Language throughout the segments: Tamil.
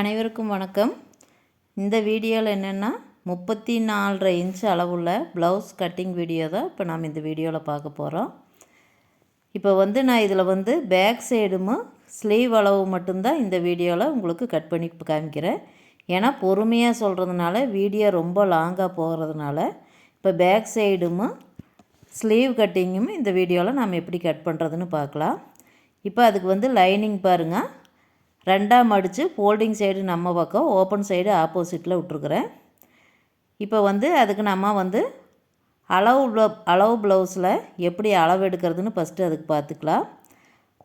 அனைவருக்கும் வணக்கம். இந்த வீடியோவில் என்னென்னா முப்பத்தி நாலரை இன்ச் அளவுள்ள ப்ளவுஸ் கட்டிங் வீடியோ தான் இப்போ நாம் இந்த வீடியோவில் பார்க்க போகிறோம் இப்போ வந்து நான் இதில் வந்து பேக் சைடும் ஸ்லீவ் அளவு மட்டும்தான் இந்த வீடியோவில் உங்களுக்கு கட் பண்ணி காமிக்கிறேன். ஏன்னா பொறுமையாக சொல்கிறதுனால வீடியோ ரொம்ப லாங்காக போகிறதுனால இப்போ பேக் சைடும் ஸ்லீவ் கட்டிங்கும் இந்த வீடியோவில் நாம் எப்படி கட் பண்ணுறதுன்னு பார்க்கலாம். இப்போ அதுக்கு வந்து லைனிங் பாருங்கள் ரெண்டாக மடித்து ஃபோல்டிங் சைடு நம்ம பக்கம் ஓப்பன் சைடு ஆப்போசிட்டில் விட்ருக்குறேன் இப்போ வந்து அதுக்கு நம்ம வந்து அளவு ப்ளவு அளவு ப்ளவுஸில் எப்படி அளவு எடுக்கிறதுன்னு ஃபஸ்ட்டு அதுக்கு பார்த்துக்கலாம்.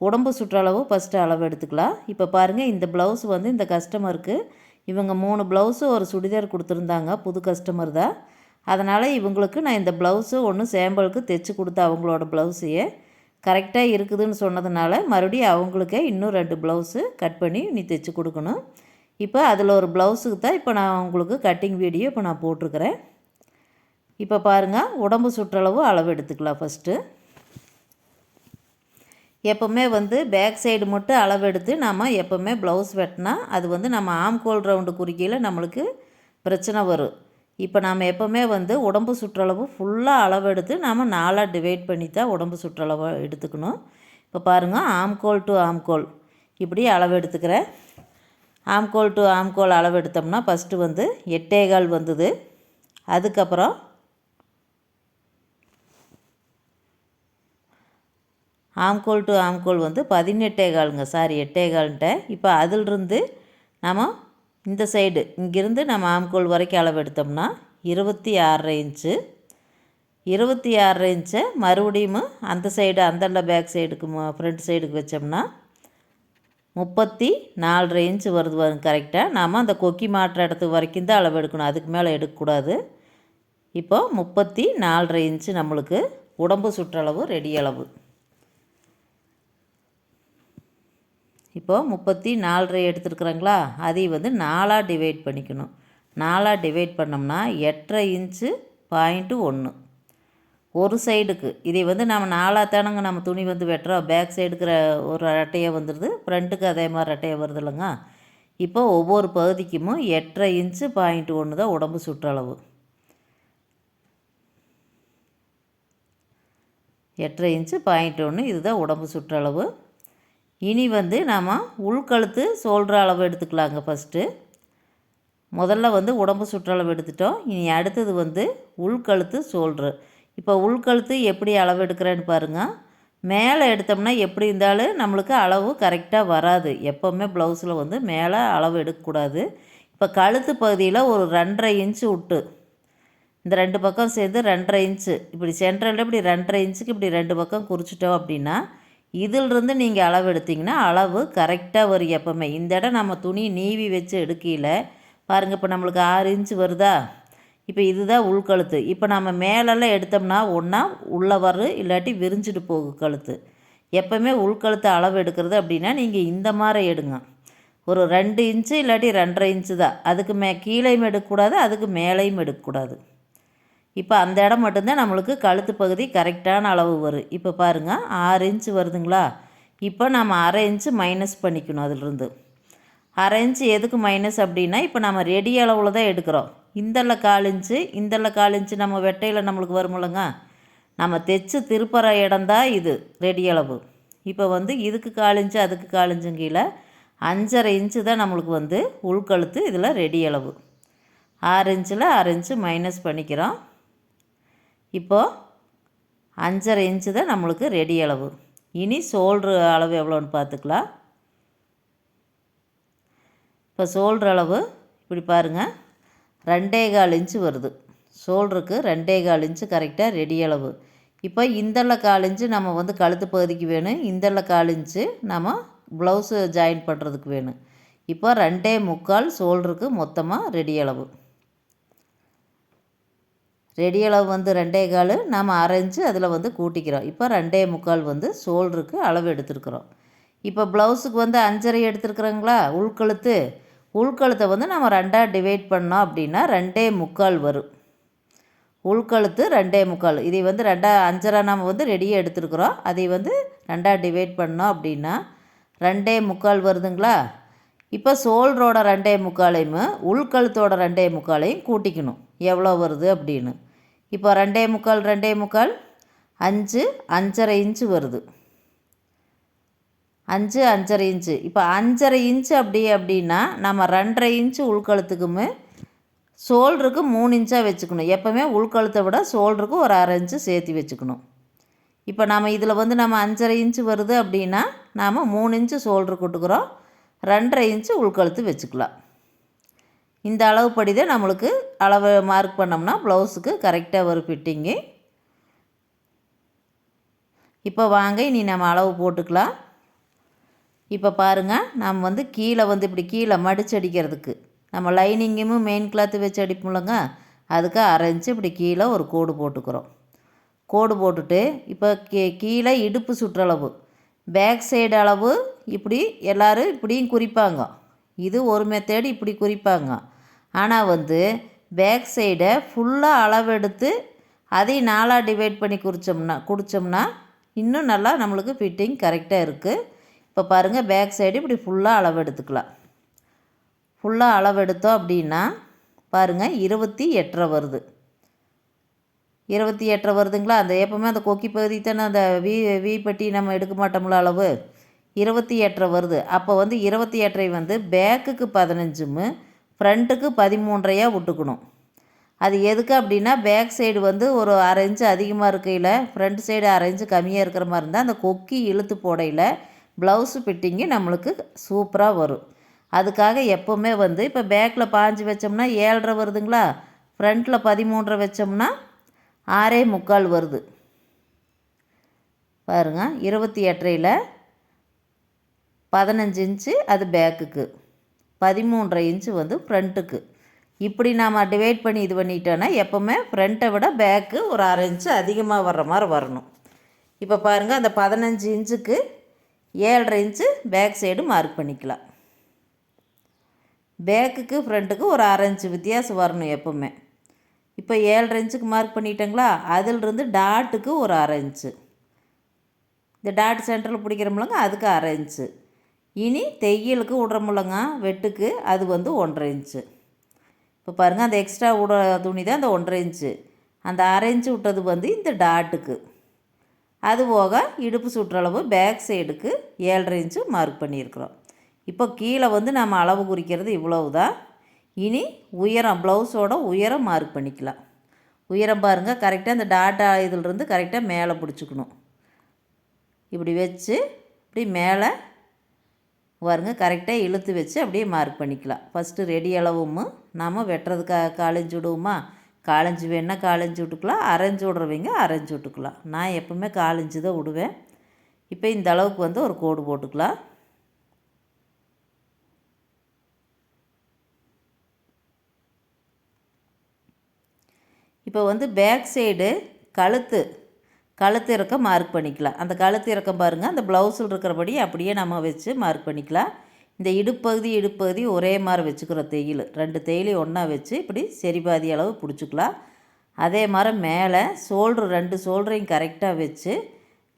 உடம்பு சுற்றளவு ஃபஸ்ட்டு அளவு எடுத்துக்கலாம். இப்போ பாருங்கள் இந்த ப்ளவுஸ் வந்து இந்த கஸ்டமருக்கு இவங்க மூணு ப்ளவுஸு ஒரு சுடிதார் கொடுத்துருந்தாங்க புது கஸ்டமர் தான். அதனால் இவங்களுக்கு நான் இந்த ப்ளவுஸு ஒன்று சேம்பிளுக்கு தைச்சி கொடுத்த அவங்களோட ப்ளவுஸையே கரெக்டாக இருக்குதுன்னு சொன்னதுனால மறுபடியும் அவங்களுக்கே இன்னும் ரெண்டு ப்ளவுஸு கட் பண்ணி நீ தைச்சி கொடுக்கணும். இப்போ அதில் ஒரு ப்ளவுஸுக்கு தான் இப்போ நான் உங்களுக்கு கட்டிங் வீடியோ இப்போ நான் போட்டிருக்கிறேன். இப்போ பாருங்கள் உடம்பு சுற்றளவு அளவு எடுத்துக்கலாம் ஃபஸ்ட்டு எப்போவுமே வந்து பேக் சைடு மட்டும் அளவு எடுத்து நாம் எப்போவுமே ப்ளவுஸ் வெட்டினா அது வந்து நம்ம ஆம்கோல் ரவுண்டு குறுக்கியில் நம்மளுக்கு பிரச்சனை வரும். இப்போ நாம் எப்போவுமே வந்து உடம்பு சுற்றளவு ஃபுல்லாக அளவெடுத்து நாம் நாலாக டிவைட் பண்ணி தான் உடம்பு சுற்றளவை எடுத்துக்கணும். இப்போ பாருங்கள் ஆம்கோல் டு ஆம்கோல் இப்படி அளவு எடுத்துக்கிறேன் ஆம்கோல் டு ஆம்கோல் அளவு எடுத்தோம்னா ஃபஸ்ட்டு வந்து எட்டேகால் வந்தது. அதுக்கப்புறம் ஆம்கோல் டு ஆம்கோல் வந்து பதினெட்டே காலுங்க சாரி எட்டே கால்ன்ட்ட இப்போ அதிலிருந்து நம்ம இந்த சைடு. இங்கேருந்து நம்ம ஆம்கோல் வரைக்கும் அளவு எடுத்தோம்னா இருபத்தி ஆறரை இன்ச்சு. இருபத்தி ஆறரை இன்ச்சை மறுபடியும் அந்த சைடு அந்தள்ள பேக் சைடுக்கு ஃப்ரண்ட் சைடுக்கு வச்சோம்னா முப்பத்தி நாலரை இன்ச்சு வருது வரும் கரெக்டாக நாம் அந்த கொக்கி மாட்டுற இடத்துக்கு வரைக்கும் தான் அளவு எடுக்கணும் அதுக்கு மேலே எடுக்கக்கூடாது. இப்போது முப்பத்தி நாலரை இன்ச்சு நம்மளுக்கு உடம்பு சுற்றளவு ரெடி அளவு. இப்போது முப்பத்தி நாலரை எடுத்துருக்குறாங்களா? அதை வந்து நாலாக டிவைட் பண்ணிக்கணும். நாலாக டிவைட் பண்ணோம்னா எட்டரை இன்ச்சு பாயிண்ட்டு ஒன்று ஒரு சைடுக்கு இதை வந்து நம்ம நாலாக தானங்க நம்ம துணி வந்து வெட்டுறோம். பேக் சைடுக்கிற ஒரு ரெட்டையாக வந்துடுது ஃப்ரண்ட்டுக்கு அதே மாதிரி ரெட்டையாக வருது இல்லைங்க. இப்போ ஒவ்வொரு பகுதிக்கும் எட்டரை இன்ச்சு பாயிண்ட் ஒன்று தான் உடம்பு சுற்றளவு. எட்டரை இன்ச்சு பாயிண்ட் ஒன்று இதுதான் உடம்பு சுற்றளவு. இனி வந்து நாம் உள்கழுத்து சோல்ற அளவு எடுத்துக்கலாங்க ஃபஸ்ட்டு முதல்ல வந்து உடம்பு சுற்றளவு எடுத்துட்டோம். இனி அடுத்தது வந்து உள்கழுத்து சோல்ட்ரு இப்போ உள்கழுத்து எப்படி அளவு எடுக்கிறேன்னு பாருங்கள் மேலே எடுத்தோம்னா எப்படி இருந்தாலும் நம்மளுக்கு அளவு கரெக்டாக வராது. எப்போவுமே ப்ளவுஸில் வந்து மேலே அளவு எடுக்கக்கூடாது. இப்போ கழுத்து பகுதியில் ஒரு ரெண்டரை இன்ச்சு விட்டு இந்த ரெண்டு பக்கம் சேர்ந்து ரெண்டரை இன்ச்சு இப்படி சென்ட்ரலில் இப்படி ரெண்டரை இன்ச்சுக்கு இப்படி ரெண்டு பக்கம் குறிச்சிட்டோம் அப்படின்னா இதிலிருந்து நீங்கள் அளவு எடுத்திங்கன்னா அளவு கரெக்டாக வரும் எப்போவுமே. இந்த இடம் நம்ம துணி நீவி வச்சு எடுக்கையில் பாருங்கள் இப்போ நம்மளுக்கு ஆறு இன்ச்சு வருதா? இப்போ இதுதான் உள்கழுத்து இப்போ நம்ம மேலெல்லாம் எடுத்தோம்னா ஒன்றா உள்ளே வரும் இல்லாட்டி விரிஞ்சிட்டு போகும் கழுத்து. எப்போவுமே உள்கழுத்து அளவு எடுக்கிறது அப்படின்னா நீங்கள் இந்த மாதிரி எடுங்க. ஒரு ரெண்டு இன்ச்சு இல்லாட்டி ரெண்டரை இன்ச்சு தான். அதுக்கு மே கீழேயும் எடுக்கக்கூடாது அதுக்கு மேலேயும் எடுக்கக்கூடாது. இப்போ அந்த இடம் மட்டும்தான் நம்மளுக்கு கழுத்து பகுதி கரெக்டான அளவு வரும். இப்போ பாருங்கள் ஆறு இன்ச்சு வருதுங்களா? இப்போ நம்ம அரை இன்ச்சு மைனஸ் பண்ணிக்கணும் அதிலிருந்து. அரை இன்ச்சு எதுக்கு மைனஸ் அப்படின்னா இப்போ நம்ம ரெடி அளவில் தான் எடுக்கிறோம். இந்தல கால் இன்ச்சு இந்தல கால் இன்ச்சு நம்ம வெட்டையில் நம்மளுக்கு வருமில்லங்க நம்ம தைச்சு திருப்புற இடம்தான் இது ரெடி அளவு. இப்போ வந்து இதுக்கு கால் இன்ச்சு அதுக்கு கால் இன்ச்சும் கீழே அஞ்சரை இன்ச்சு தான் நம்மளுக்கு வந்து உள்கழுத்து இதில் ரெடி அளவு. ஆறு இன்ச்சில் ஆறு இன்ச்சு மைனஸ் பண்ணிக்கிறோம். இப்போது அஞ்சரை இன்ச்சு தான் நம்மளுக்கு ரெடி அளவு. இனி சோல்ட்ரு அளவு எவ்வளோன்னு பார்த்துக்கலாம். இப்போ சோல்ட்ரு அளவு இப்படி பாருங்கள் ரெண்டே கால் இன்ச்சு வருது. சோல்டருக்கு ரெண்டே கால் இன்ச்சு கரெக்டாக ரெடி அளவு. இப்போ இந்தள்ள கால் இன்ச்சு நம்ம வந்து கழுத்து பகுதிக்கு வேணும். இந்தள்ள கால் இன்ச்சு நம்ம ப்ளவுஸு ஜாயின் பண்ணுறதுக்கு வேணும். இப்போ ரெண்டே முக்கால் சோல்டருக்கு மொத்தமாக ரெடி அளவு. ரெடி அளவு வந்து ரெண்டே கால் நாம் அரைஞ்சு அதில் வந்து கூட்டிக்கிறோம். இப்போ ரெண்டே முக்கால் வந்து ஷோல்டருக்கு அளவு எடுத்துருக்குறோம். இப்போ ப்ளவுஸுக்கு வந்து அஞ்சரை எடுத்துருக்குறோங்களா? உள்கழுத்து உள்கழுத்தை வந்து நம்ம ரெண்டாக டிவைட் பண்ணோம் அப்படின்னா ரெண்டே முக்கால் வரும். உள்கழுத்து ரெண்டே முக்கால். இதை வந்து ரெண்டாக அஞ்சரை நம்ம வந்து ரெடியாக எடுத்துருக்குறோம். அதை வந்து ரெண்டாக டிவைட் பண்ணோம் அப்படின்னா ரெண்டே முக்கால் வருதுங்களா? இப்போ சோல்டரோட ரெண்டே முக்காலையும் உள்கழுத்தோட ரெண்டே முக்காலையும் கூட்டிக்கணும். எவ்வளோ வருது அப்படின்னு. இப்போ ரெண்டே முக்கால் ரெண்டே முக்கால் அஞ்சு அஞ்சரை இன்ச்சு வருது. அஞ்சு அஞ்சரை இன்ச்சு. இப்போ அஞ்சரை இன்ச்சு அப்படி அப்படின்னா நம்ம ரெண்டரை இன்ச்சு உள்கழுத்துக்குமே ஷோல்டருக்கு மூணு இன்ச்சாக வச்சுக்கணும். எப்போவுமே உள்கழுத்தை விட ஷோல்டருக்கு ஒரு அரை இன்ச்சு சேர்த்து வச்சுக்கணும். இப்போ நம்ம இதில் வந்து நம்ம அஞ்சரை இன்ச்சு வருது அப்படின்னா நாம் மூணு இன்ச்சு ஷோல்டர் கொட்டுக்கிறோம் ரெண்டரை இன்ச்சு உள்கழுத்து வச்சுக்கலாம். இந்த அளவுப்படி தான் நம்மளுக்கு அளவு மார்க் பண்ணோம்னா ப்ளவுஸுக்கு கரெக்டாக வரும் ஃபிட்டிங்கு இப்போ வாங்க இனி நம்ம அளவு போட்டுக்கலாம். இப்போ பாருங்கள் நம்ம வந்து கீழே வந்து இப்படி கீழே மடிச்சு அடிக்கிறதுக்கு. நம்ம லைனிங்கும் மெயின் கிளாத்து வச்சு அடிப்போம்லங்க அதுக்கு அரைஞ்சி இப்படி கீழே ஒரு கோடு போட்டுக்கிறோம். கோடு போட்டுட்டு இப்போ கீ கீழே இடுப்பு சுற்றளவு பேக் சைடு அளவு இப்படி எல்லோரும் இப்படியும் குறிப்பாங்க. இது ஒரு மெத்தேடு இப்படி குறிப்பாங்க. ஆனால் வந்து பேக் சைடை ஃபுல்லாக அளவெடுத்து அதையும் நாலாக டிவைட் பண்ணி குறித்தோம்னா குடித்தோம்னா இன்னும் நல்லா நம்மளுக்கு ஃபிட்டிங் கரெக்டாக இருக்குது இப்போ பாருங்கள் பேக் சைடு இப்படி ஃபுல்லாக அளவு எடுத்துக்கலாம் ஃபுல்லாக அளவு எடுத்தோம் அப்படின்னா பாருங்கள் இருபத்தி எட்டரை வருது. இருபத்தி எட்டரை வருதுங்களா? அந்த எப்போவுமே அந்த கொக்கி பகுதி தானே அந்த வீ வீ பட்டி நம்ம எடுக்க மாட்டோம்ல அளவு? இருபத்தி எட்டரை வருது. அப்போ வந்து இருபத்தி எட்டரை வந்து பேக்குக்கு பதினஞ்சும் ஃப்ரண்ட்டுக்கு பதிமூன்றையாக விட்டுக்கணும். அது எதுக்கு அப்படின்னா பேக் சைடு வந்து ஒரு அரை இன்ச்சு அதிகமாக இருக்கையில் ஃப்ரண்ட் சைடு அரை இன்ச்சு கம்மியாக இருக்கிற மாதிரி இருந்தால் அந்த கொக்கி இழுத்து போடையில் ப்ளவுஸு ஃபிட்டிங்கு நம்மளுக்கு சூப்பராக வரும். அதுக்காக எப்போவுமே வந்து இப்போ பேக்கில் பாஞ்சு வச்சோம்னா ஏழரை வருதுங்களா? ஃப்ரண்ட்டில் பதிமூன்றரை வச்சோம்னா ஆறே முக்கால் வருது. பாருங்க இருபத்தி எட்டரையில் பதினஞ்சு இன்ச்சு அது பேக்குக்கு பதிமூன்றரை இன்ச்சு வந்து ஃப்ரண்ட்டுக்கு. இப்படி நாம் டிவைட் பண்ணி இது பண்ணிட்டோன்னா எப்போவுமே ஃப்ரண்ட்டை விட பேக்கு ஒரு அரை இன்ச்சு அதிகமாக வர்ற மாதிரி வரணும். இப்போ பாருங்கள் அந்த பதினஞ்சு இன்ச்சுக்கு ஏழரை இன்ச்சு பேக் சைடு மார்க் பண்ணிக்கலாம். பேக்குக்கு ஃப்ரண்ட்டுக்கு ஒரு அரை இன்ச்சு வித்தியாசம் வரணும் எப்போவுமே. இப்போ ஏழரை இன்ச்சுக்கு மார்க் பண்ணிட்டேங்களா அதிலிருந்து டாட்டுக்கு ஒரு அரை இன்ச்சு. இந்த டாட் சென்டரில் பிடிக்கிறோம்லங்க அதுக்கு அரை இன்ச்சு. இனி தையலுக்கு விட்றோம்லங்க வெட்டுக்கு அது வந்து ஒன்றரை இன்ச்சு. இப்போ பாருங்கள் அந்த எக்ஸ்ட்ரா விட துணி தான் அந்த ஒன்றரை இன்ச்சு. அந்த அரை இன்ச்சு விட்டது வந்து இந்த டாட்டுக்கு அது போக இடுப்பு சுற்றளவு பேக் சைடுக்கு ஏழரை இன்ச்சு மார்க் பண்ணியிருக்கிறோம். இப்போ கீழே வந்து நம்ம அளவு குறிக்கிறது இவ்வளவு தான் இனி உயரம் ப்ளவுஸோட உயரம் மார்க் பண்ணிக்கலாம். உயரம் பாருங்கள் கரெக்டாக இந்த டாட்டா இதிலிருந்து கரெக்டாக மேலே பிடிச்சிக்கணும். இப்படி வச்சு இப்படி மேலே பாருங்க கரெக்டாக இழுத்து வச்சு அப்படியே மார்க் பண்ணிக்கலாம். ஃபஸ்ட்டு ரெடி அளவும் நாம் வெட்டுறதுக்கு காலஞ்சு விடுவோமா? காலஞ்சு வேணால் காலஞ்சு விட்டுக்கலாம். அரைஞ்சு விட்றவங்க அரைஞ்சு விட்டுக்கலாம். நான் எப்போவுமே காலஞ்சு தான் விடுவேன். இப்போ இந்த அளவுக்கு வந்து ஒரு கோடு போட்டுக்கலாம். இப்போ வந்து பேக் சைடு கழுத்து கழுத்து இறக்கம் மார்க் பண்ணிக்கலாம். அந்த கழுத்து இறக்கம் பாருங்கள் அந்த ப்ளவுஸில் இருக்கிறபடி அப்படியே நம்ம வச்சு மார்க் பண்ணிக்கலாம். இந்த இடுப்பகுதி இடுப்பகுதி ஒரே மாதிரி வச்சுக்கிறோம் தையல். ரெண்டு தையலையும் ஒன்றா வச்சு இப்படி சரி பாதி அளவு பிடிச்சிக்கலாம். அதே மாதிரி மேலே சோல்ட்ரு ரெண்டு சோல்டரையும் கரெக்டாக வச்சு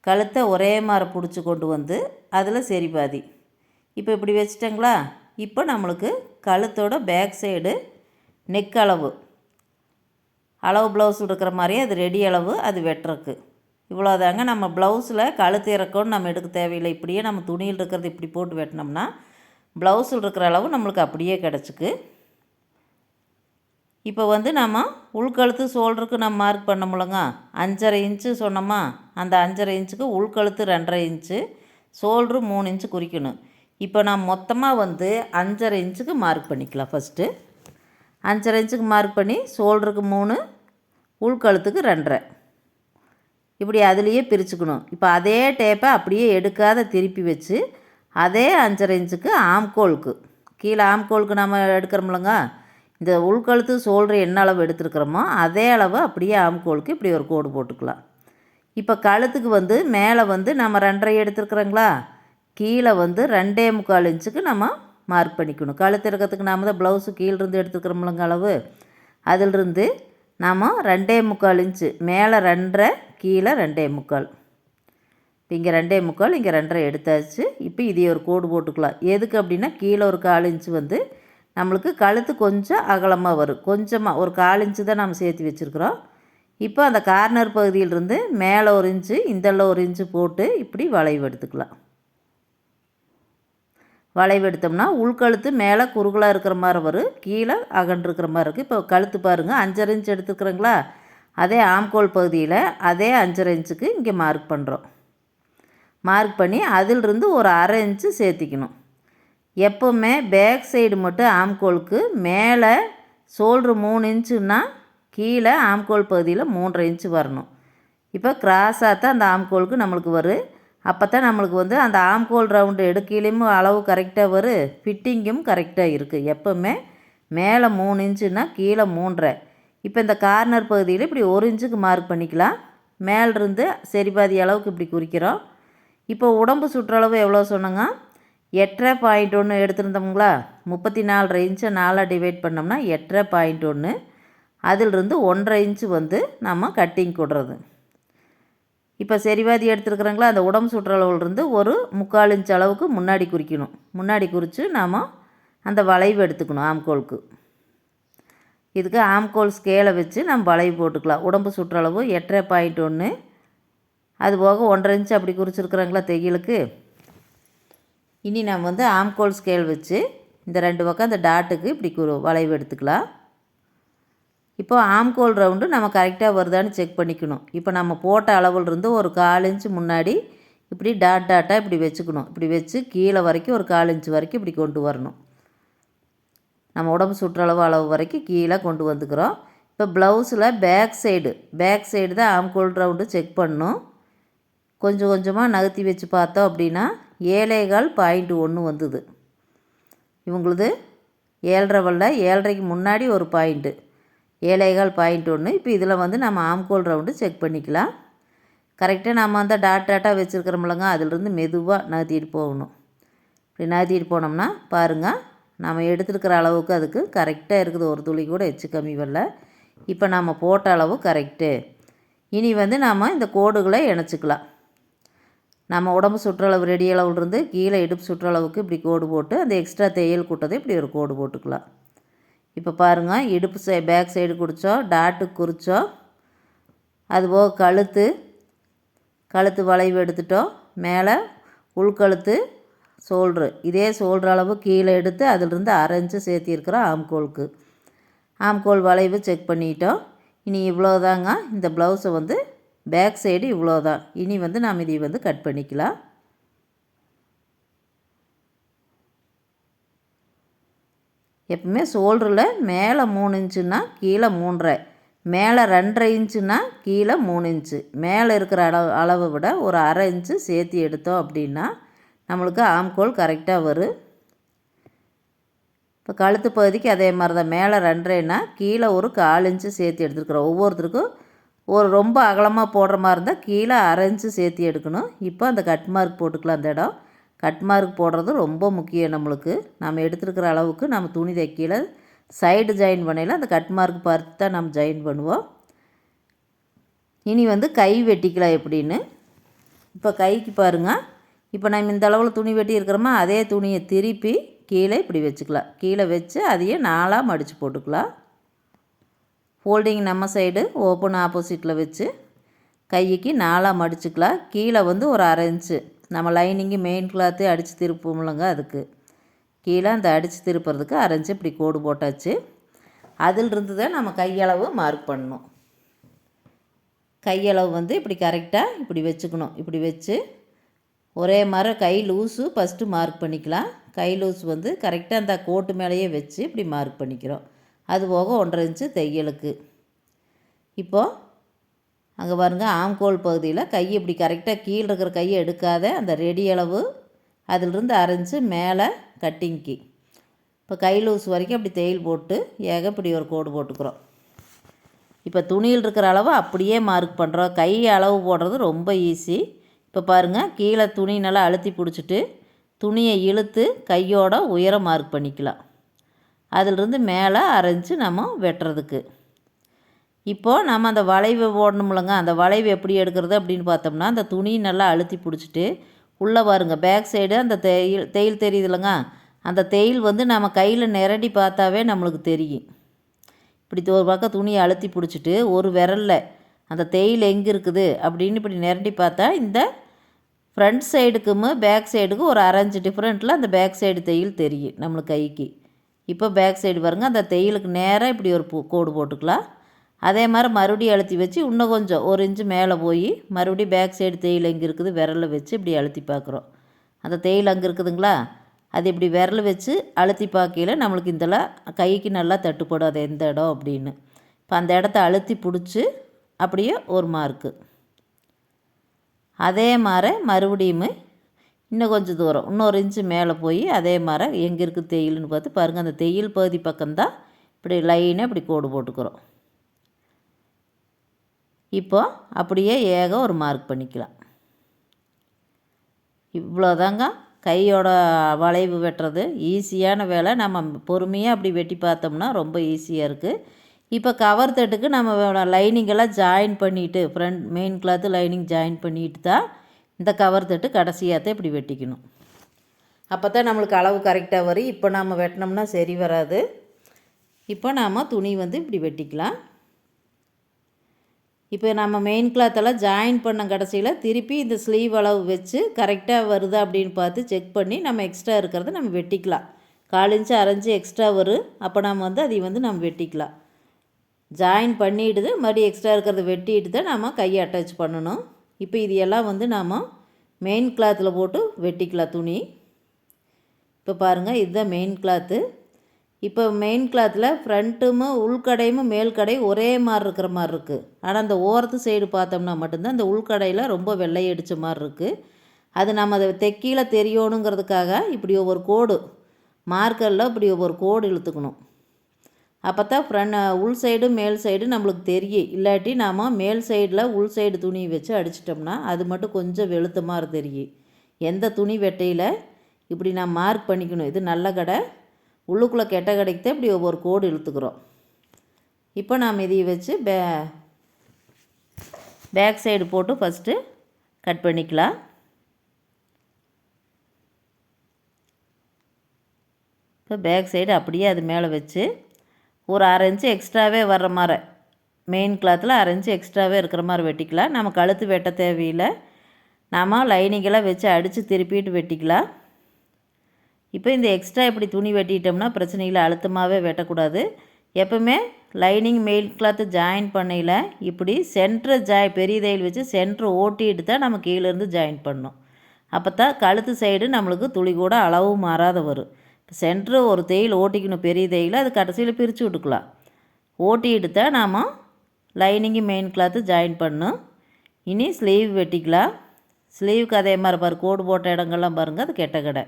கழுத்தை ஒரே மாதிரி பிடிச்சி கொண்டு வந்து அதில் சரி பாதி இப்போ இப்படி வச்சிட்டங்களா? இப்போ நம்மளுக்கு கழுத்தோட பேக் சைடு நெக் அளவு. அளவு ப்ளவுஸ் இருக்கிற மாதிரியே அது ரெடி அளவு அது வெட்டுறக்கு. இவ்வளோதாங்க நம்ம ப்ளவுஸில் கழுத்து இறக்கம்னு நம்ம எடுக்க தேவையில்லை. இப்படியே நம்ம துணியில் இருக்கிறது இப்படி போட்டு வெட்டினோம்னா ப்ளவுஸில் இருக்கிற அளவு நம்மளுக்கு அப்படியே கிடச்சிக்கு. இப்போ வந்து நம்ம உள்கழுத்து ஷோல்டருக்கு நம்ம மார்க் பண்ண முடியலங்க அஞ்சரை இன்ச்சு சொன்னோமா? அந்த அஞ்சரை இன்ச்சுக்கு உள்கழுத்து ரெண்டரை இன்ச்சு சோல்ட்ரு மூணு இன்ச்சு குறிக்கணும். இப்போ நான் மொத்தமாக வந்து அஞ்சரை இன்ச்சுக்கு மார்க் பண்ணிக்கலாம் ஃபஸ்ட்டு அஞ்சரை இன்ச்சுக்கு மார்க் பண்ணி ஷோல்டருக்கு மூணு உள்கழுத்துக்கு ரெண்டரை. இப்படி அதுலேயே பிரிச்சுக்கணும். இப்போ அதே டேப்பை அப்படியே எடுக்காத திருப்பி வச்சு அதே அஞ்சரை இன்ச்சுக்கு ஆம்கோலுக்கு. கீழே ஆம்கோலுக்கு நம்ம எடுக்கிறோம்லங்க. இந்த உள்கழுத்து சோல்டர் என்ன அளவு எடுத்துருக்குறோமோ அதே அளவு அப்படியே ஆம்கோலுக்கு இப்படி ஒரு கோடு போட்டுக்கலாம். இப்போ கழுத்துக்கு வந்து மேலே வந்து நம்ம ரெண்டரை எடுத்துருக்குறோங்களா? கீழே வந்து ரெண்டே முக்கால் இன்ச்சுக்கு நம்ம மார்க் பண்ணிக்கணும். கழுத்து இருக்கிறதுக்கு நாம் தான் ப்ளவுஸு கீழிருந்து எடுத்துக்கிறோம்லங்க அளவு. அதிலிருந்து நாம் ரெண்டே முக்கால் இன்ச்சு மேலே ரெண்டரை கீழே ரெண்டே முக்கால். இப்போ இங்கே ரெண்டே முக்கால் இங்கே ரெண்டரை எடுத்தாச்சு. இப்போ இதே ஒரு கோடு போட்டுக்கலாம். எதுக்கு அப்படின்னா கீழே ஒரு கால் இன்ச்சு வந்து நம்மளுக்கு கழுத்து கொஞ்சம் அகலமாக வரும். கொஞ்சமாக ஒரு கால் இன்ச்சு தான் நம்ம சேர்த்து வச்சுருக்குறோம். இப்போ அந்த கார்னர் பகுதியிலிருந்து மேலே ஒரு இன்ச்சு இந்தள்ள ஒரு இன்ச்சு போட்டு இப்படி வளைவு எடுத்துக்கலாம். வளைவு எடுத்தோம்னா உள்கழுத்து மேலே குறுகலாக இருக்கிற மாதிரி வரும். கீழே அகன்றிருக்கிற மாதிரி இருக்குது இப்போ கழுத்து பாருங்கள் அஞ்சரை இன்ச்சு எடுத்துக்கிறோங்களா அதே ஆம்கோல் பகுதியில் அதே அஞ்சரை இன்ச்சுக்கு இங்கே மார்க் பண்ணுறோம் மார்க் பண்ணி அதிலிருந்து ஒரு அரை இன்ச்சு சேர்த்திக்கணும். எப்போவுமே பேக் சைடு மட்டும் ஆம்கோலுக்கு மேலே சோல்ட்ரு மூணு இன்ச்சுன்னா கீழே ஆம்கோல் பகுதியில் மூன்றரை இன்ச்சு வரணும். இப்போ கிராஸாக தான் அந்த ஆம்கோலுக்கு நம்மளுக்கு வரும் அப்போ தான் நம்மளுக்கு வந்து அந்த ஆம்கோல் ரவுண்டு எடுக்கையிலையும் அளவு கரெக்டாக வரும் ஃபிட்டிங்கும் கரெக்டாக இருக்குது எப்போவுமே மேலே மூணு இன்ச்சுன்னா கீழே மூன்றரை. இப்போ இந்த கார்னர் பகுதியில் இப்படி ஒரு இன்ச்சுக்கு மார்க் பண்ணிக்கலாம். மேலிருந்து சரி பாதி அளவுக்கு இப்படி குறிக்கிறோம். இப்போ உடம்பு சுற்றளவு எவ்வளோ சொன்னோங்க? எட்டரை பாயிண்ட் ஒன்று எடுத்திருந்தோங்களா முப்பத்தி நாலரை இன்ச்சை நாலாக டிவைட் பண்ணோம்னா எட்டரை பாயிண்ட் ஒன்று அதிலிருந்து ஒன்றரை இன்ச்சு வந்து நம்ம கட்டிங் கொடுறது. இப்போ செரிவாதி எடுத்துருக்குறோங்களா? அந்த உடம்பு சுற்றளவுலேருந்து ஒரு முக்கால் இன்ச் அளவுக்கு முன்னாடி குறிக்கணும். முன்னாடி குறித்து நாம் அந்த வளைவு எடுத்துக்கணும் ஆம்கோலுக்கு இதுக்கு ஆம்கோல் ஸ்கேலை வச்சு நம்ம வளைவு போட்டுக்கலாம். உடம்பு சுற்றளவு எட்டரை பாயிண்ட் ஒன்று அது போக ஒன்றரை இன்ச்சு அப்படி குறிச்சிருக்குறாங்களா தையலுக்கு. இனி நம்ம வந்து ஆம்கோல் ஸ்கேல் வச்சு இந்த ரெண்டு பக்கம் அந்த டாட்டுக்கு இப்படி குரு வளைவு எடுத்துக்கலாம். இப்போ ஆம்கோல் ரவுண்டு நம்ம கரெக்டாக வருதான்னு செக் பண்ணிக்கணும். இப்போ நம்ம போட்ட அளவுலேருந்து ஒரு கால் இன்ச்சு முன்னாடி இப்படி டாட் டாட்டாக இப்படி வச்சுக்கணும். இப்படி வச்சு கீழே வரைக்கும் ஒரு கால் இன்ச்சு வரைக்கும் இப்படி கொண்டு வரணும். நம்ம உடம்பு சுற்றளவு அளவு வரைக்கும் கீழே கொண்டு வந்துக்கிறோம். இப்போ ப்ளவுஸில் பேக் சைடு பேக் சைடு தான் ஆம்கோல் ரவுண்டு செக் பண்ணும் கொஞ்சம் கொஞ்சமாக நகர்த்தி வச்சு பார்த்தோம் அப்படின்னா ஏழேகால் பாயிண்ட் ஒன்று வந்தது. இவங்களுது ஏழரை வல்ல ஏழரைக்கு முன்னாடி ஒரு பாயிண்ட்டு ஏழேகால் பாயிண்ட் ஒன்று. இப்போ இதில் வந்து நம்ம ஆம்கோல் ரவுண்டு செக் பண்ணிக்கலாம். கரெக்டாக நம்ம அந்த டாட் டாட்டாக வச்சுருக்கிறோம்லங்க அதிலிருந்து மெதுவாக நகர்த்திட்டு போகணும். இப்படி நகர்த்திட்டு போனோம்னா பாருங்கள் நம்ம எடுத்துருக்கிற அளவுக்கு அதுக்கு கரெக்டாக இருக்குது. ஒரு துளி கூட எச்சு கம்மி வரல. இப்போ நம்ம போட்ட அளவு கரெக்டு இனி வந்து நாம் இந்த கோடுகளை இணைச்சிக்கலாம். நம்ம உடம்பு சுற்றளவு ரெடி அளவுலேருந்து கீழே இடுப்பு சுற்றளவுக்கு இப்படி கோடு போட்டு அந்த எக்ஸ்ட்ரா தையல் கூட்டதை இப்படி ஒரு கோடு போட்டுக்கலாம். இப்போ பாருங்கள் இடுப்பு சை பேக் சைடு குடித்தோம் டாட்டு குறித்தோம் அதுபோக கழுத்து கழுத்து வளைவு எடுத்துட்டோம் மேலே உள்கழுத்து சோல்ட்ரு இதே சோல்ட்ரு அளவு கீழே எடுத்து அதிலிருந்து அரைஞ்சு சேர்த்திருக்கிறோம் ஆம்கோலுக்கு. ஆம்கோல் வளைவு செக் பண்ணிட்டோம். இனி இவ்வளோதாங்க. இந்த ப்ளவுஸை வந்து பேக் சைடு இவ்வளோதான். இனி வந்து நாம் இதை வந்து கட் பண்ணிக்கலாம். எப்பவுமே சோல்டரில் மேலே மூணு இன்ச்சுன்னா கீழே மூன்றரை. மேலே ரெண்டரை இன்ச்சுன்னா கீழே மூணு இன்ச்சு. மேலே இருக்கிற அளவு அளவை விட ஒரு அரை இன்ச்சு சேர்த்து எடுத்தோம் அப்படின்னா நம்மளுக்கு ஆம்கோல் கரெக்டாக வரும் இப்போ கழுத்து பகுதிக்கு அதே மாதிரி தான் மேலே ரெண்டரைன்னா கீழே ஒரு கால் இன்ச்சு சேர்த்து எடுத்துருக்குறோம். ஒவ்வொருத்தருக்கும் ஒரு ரொம்ப அகலமாக போடுற மாதிரி இருந்தால் கீழே அரை இன்ச்சு சேர்த்து எடுக்கணும். இப்போ அந்த கட் மார்க் போட்டுக்கலாம் அந்த இடம். கட் மார்க் போடுறது ரொம்ப முக்கியம் நம்மளுக்கு. நம்ம எடுத்துருக்கிற அளவுக்கு நம்ம துணி தைக்கல சைடு ஜாயின் பண்ணையில் அந்த கட் மார்க் பார்த்து தான் நம்ம ஜாயின் பண்ணுவோம். இனி வந்து கை வெட்டிக்கலாம் எப்படின்னு. இப்போ கைக்கு பாருங்கள் இப்போ நம்ம இந்த அளவில் துணி வெட்டி இருக்கிறோமா அதே துணியை திருப்பி கீழே இப்படி வச்சுக்கலாம். கீழே வச்சு அதையே நாலாக மடித்து போட்டுக்கலாம். ஃபோல்டிங் நம்ம சைடு ஓப்பன் ஆப்போசிட்டில் வச்சு கைக்கு நாலாக மடிச்சுக்கலாம். கீழே வந்து ஒரு அரை இன்ச்சு நம்ம லைனிங்கு மெயின் கிளாத்து அடித்து திருப்போம்லங்க அதுக்கு. கீழே அந்த அடித்து திருப்புறதுக்கு அரைஞ்சி இப்படி கோடு போட்டாச்சு. அதிலிருந்து தான் நம்ம கையளவு மார்க் பண்ணணும். கையளவு வந்து இப்படி கரெக்டாக இப்படி வச்சுக்கணும். இப்படி வச்சு ஒரே மாதிரி கை லூஸு ஃபஸ்ட்டு மார்க் பண்ணிக்கலாம். கை லூஸ் வந்து கரெக்டாக அந்த கோட்டு மேலேயே வச்சு இப்படி மார்க் பண்ணிக்கிறோம். அது போக ஒன்றரை இன்ச்சு தையலுக்கு இப்போது அங்கே பாருங்கள் ஆம்கோல் பகுதியில் கை இப்படி கரெக்டாக கீழே இருக்கிற கையை எடுக்காத அந்த ரெடி அளவு அதிலிருந்து அரைஞ்சி மேலே கட்டிங்க்கு இப்போ கை லூஸ் வரைக்கும் அப்படி தையல் போட்டு ஏக இப்படி ஒரு கோடு போட்டுக்கிறோம். இப்போ துணியில் இருக்கிற அளவு அப்படியே மார்க் பண்ணுறோம் கை அளவு போடுறது ரொம்ப ஈஸி இப்போ பாருங்கள் கீழே துணி நல்லா அழுத்தி பிடிச்சிட்டு துணியை இழுத்து கையோட உயரம் மார்க் பண்ணிக்கலாம். அதிலிருந்து மேலே அரைஞ்சி நம்ம வெட்டுறதுக்கு. இப்போது நம்ம அந்த வளைவு போடணும்லங்க அந்த வளைவு எப்படி எடுக்கிறது அப்படின்னு பார்த்தோம்னா அந்த துணி நல்லா அழுத்தி பிடிச்சிட்டு உள்ளே பாருங்க பேக் சைடு அந்த தேயில் தேயில் தெரியுதுல்லங்க அந்த தேயில் வந்து நம்ம கையில் நிரடி பார்த்தாவே நம்மளுக்கு தெரியும். இப்படி ஒரு பக்கம் துணியை அழுத்தி பிடிச்சிட்டு ஒரு விரலில் அந்த தேயில் எங்கே இருக்குது அப்படின்னு இப்படி நிரண்டி பார்த்தா இந்த ஃப்ரண்ட் சைடுக்கும் பேக் சைடுக்கும் ஒரு அரைஞ்சு டிஃப்ரெண்ட்டில் அந்த பேக் சைடு தையல் தெரியும் நம்மளுக்கு கைக்கு. இப்போ பேக் சைடு பாருங்கள் அந்த தையலுக்கு நேராக இப்படி ஒரு பூ கோடு போட்டுக்கலாம். அதே மாதிரி மறுபடியும் அழுத்தி வச்சு இன்னும் கொஞ்சம் ஒரு இன்ச்சு மேலே போய் மறுபடியும் பேக் சைடு தேயில் எங்கே இருக்குது விரலில் வச்சு இப்படி அழுத்தி பார்க்குறோம். அந்த தேயில் அங்கே இருக்குதுங்களா? அது இப்படி விரல் வச்சு அழுத்தி பார்க்கையில் நம்மளுக்கு இந்தலாம் கைக்கு நல்லா தட்டுப்படும். அது எந்த இடம் அப்படின்னு. இப்போ அந்த இடத்த அழுத்தி பிடிச்சி அப்படியே ஒரு மார்க்கு அதே மாதிரி மறுபடியும் இன்னும் கொஞ்சம் தூரம் இன்னொரு இன்ச்சு மேலே போய் அதே மாதிரி எங்கே இருக்குது தேயில்னு பார்த்து பாருங்கள் அந்த தேயில் பகுதி பக்கம்தான் இப்படி லைனாக இப்படி கோடு போட்டுக்கிறோம். இப்போ அப்படியே ஏக ஒரு மார்க் பண்ணிக்கலாம். இவ்வளோதாங்க கையோட வளைவு வெட்டுறது. ஈஸியான வேலை. நம்ம பொறுமையாக அப்படி வெட்டி பார்த்தோம்னா ரொம்ப ஈஸியாக இருக்குது இப்போ கவர் தட்டுக்கு நம்ம லைனிங்கெல்லாம் ஜாயின் பண்ணிவிட்டு front main cloth lining join பண்ணிட்டு தான் இந்த கவர் தட்டு கடைசியாக தான் இப்படி வெட்டிக்கணும். அப்போ தான் நம்மளுக்கு அளவு கரெக்டாக வரும். இப்போ நம்ம வெட்டினோம்னா சரி வராது. இப்போ நாம் துணி வந்து இப்படி வெட்டிக்கலாம். இப்போ நம்ம மெயின் கிளாத்தெல்லாம் ஜாயின் பண்ண கடைசியில் திருப்பி இந்த ஸ்லீவ் அளவு வச்சு கரெக்டாக வருதா அப்படின்னு பார்த்து செக் பண்ணி நம்ம எக்ஸ்ட்ரா இருக்கிறத நம்ம வெட்டிக்கலாம். காலிஞ்சு அரைஞ்சி எக்ஸ்ட்ரா வரும். அப்போ நம்ம வந்து அதை வந்து நம்ம வெட்டிக்கலாம். ஜாயின் பண்ணிவிடுது மறுபடியும் எக்ஸ்ட்ரா இருக்கிறத வெட்டிட்டு தான் நம்ம கையை அட்டாச் பண்ணணும். இப்போ இது எல்லாம் வந்து நாம் மெயின் கிளாத்தில் போட்டு வெட்டிக்கலாம் துணி. இப்போ பாருங்கள் இதுதான் மெயின் கிளாத்து இப்போ மெயின் கிளாத்தில் ஃப்ரண்ட்டும் உள்கடையும் மேல்கடை ஒரே மாதிரி இருக்கிற மாதிரி இருக்குது ஆனால் அந்த ஓரத்து சைடு பார்த்தோம்னா மட்டும்தான் அந்த உள்கடையில் ரொம்ப வெள்ளை அடித்த மாதிரி இருக்குது அது நம்ம அதை தெக்கியில் தெரியணுங்கிறதுக்காக இப்படி ஒவ்வொரு கோடு மார்க்கரில் இப்படி ஒவ்வொரு கோடு இழுத்துக்கணும். அப்போ தான் ஃப்ரண்ட் உள் சைடு மேல் சைடு நம்மளுக்கு தெரியும். இல்லாட்டி நாம் மேல் சைடில் உள் சைடு துணி வச்சு அடிச்சிட்டோம்னா அது மட்டும் கொஞ்சம் வெளுத்த மாதிரி தெரியும். எந்த துணி வெட்டையில் இப்படி நான் மார்க் பண்ணிக்கணும்? இது நல்ல கடை. உள்ளுக்குள்ளே கெட்ட கடைக்கு தான் இப்படி ஒவ்வொரு கோடு இழுத்துக்கிறோம். இப்போ நாம் இதை வச்சு பே பேக் சைடு போட்டு ஃபஸ்ட்டு கட் பண்ணிக்கலாம். இப்போ பேக் சைடு அப்படியே அது மேலே வச்சு ஒரு அரை இன்ச்சு எக்ஸ்ட்ராவே வர்ற மாதிரி மெயின் கிளாத்தில் அரை இன்ச்சு எக்ஸ்ட்ராவே இருக்கிற மாதிரி வெட்டிக்கலாம். நம்ம கழுத்து வெட்ட தேவையில்லை. நாம் லைனிங்கெல்லாம் வச்சு அடித்து திருப்பிட்டு வெட்டிக்கலாம். இப்போ இந்த எக்ஸ்ட்ரா இப்படி துணி வெட்டிட்டோம்னா பிரச்சனைகளை அழுத்தமாகவே வெட்டக்கூடாது. எப்போவுமே லைனிங் மெயில் கிளாத்து ஜாயின் பண்ணையில் இப்படி சென்ட்ரு ஜாய் பெரிய தையல் வச்சு சென்ட்ரு ஓட்டிட்டு தான் நம்ம கீழேருந்து ஜாயின் பண்ணணும். அப்போ தான் கழுத்து சைடு நம்மளுக்கு துளி கூட அளவு மாறாத வரும். சென்ட்ரு ஒரு தையல் ஓட்டிக்கணும் பெரிய தேயில் அது கடைசியில் பிரித்து விட்டுக்கலாம். ஓட்டிட்டு தான் நாம் லைனிங்கு மெயின் கிளாத்து ஜாயின் பண்ணும் இனி ஸ்லீவ் வெட்டிக்கலாம். ஸ்லீவுக்கு அதே மாதிரி பாரு கோடு போட்ட இடங்கள்லாம் பாருங்கள் அது கெட்ட கடை.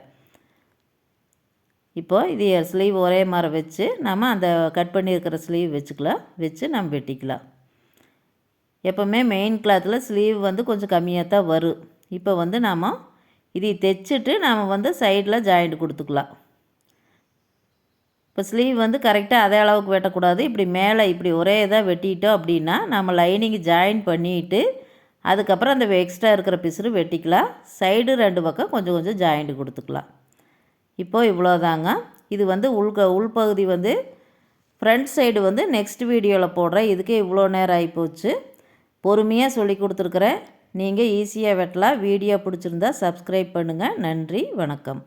இப்போது இது ஸ்லீவ் ஒரே மாதிரி வச்சு நம்ம அந்த கட் பண்ணியிருக்கிற ஸ்லீவ் வச்சுக்கலாம். வச்சு நம்ம வெட்டிக்கலாம். எப்போவுமே மெயின் கிளாத்தில் ஸ்லீவ் வந்து கொஞ்சம் கம்மியாக தான் வரும். இப்போ வந்து நாம் இதை தைச்சிட்டு நாம் வந்து சைடில் ஜாயிண்ட் கொடுத்துக்கலாம். இப்போ ஸ்லீவ் வந்து கரெக்டாக அதே அளவுக்கு வெட்டக்கூடாது. இப்படி மேலே இப்படி ஒரே இதாக வெட்டிட்டோம் அப்படின்னா நம்ம லைனிங் ஜாயின் பண்ணிவிட்டு அதுக்கப்புறம் அந்த எக்ஸ்ட்ரா இருக்கிற பிசுறு வெட்டிக்கலாம். சைடு ரெண்டு பக்கம் கொஞ்சம் கொஞ்சம் ஜாயிண்ட் கொடுத்துக்கலாம். இப்போது இவ்வளோதாங்க இது வந்து உள்க உள்பகுதி வந்து ஃப்ரண்ட் சைடு வந்து நெக்ஸ்ட் வீடியோவில் போடுறேன். இதுக்கே இவ்வளோ நேரம் ஆகிப்போச்சு பொறுமையாக சொல்லி கொடுத்துருக்குறேன். நீங்கள் ஈஸியாக வெட்டலாம். வீடியோ பிடிச்சிருந்தா சப்ஸ்கிரைப் பண்ணுங்கள் நன்றி வணக்கம்.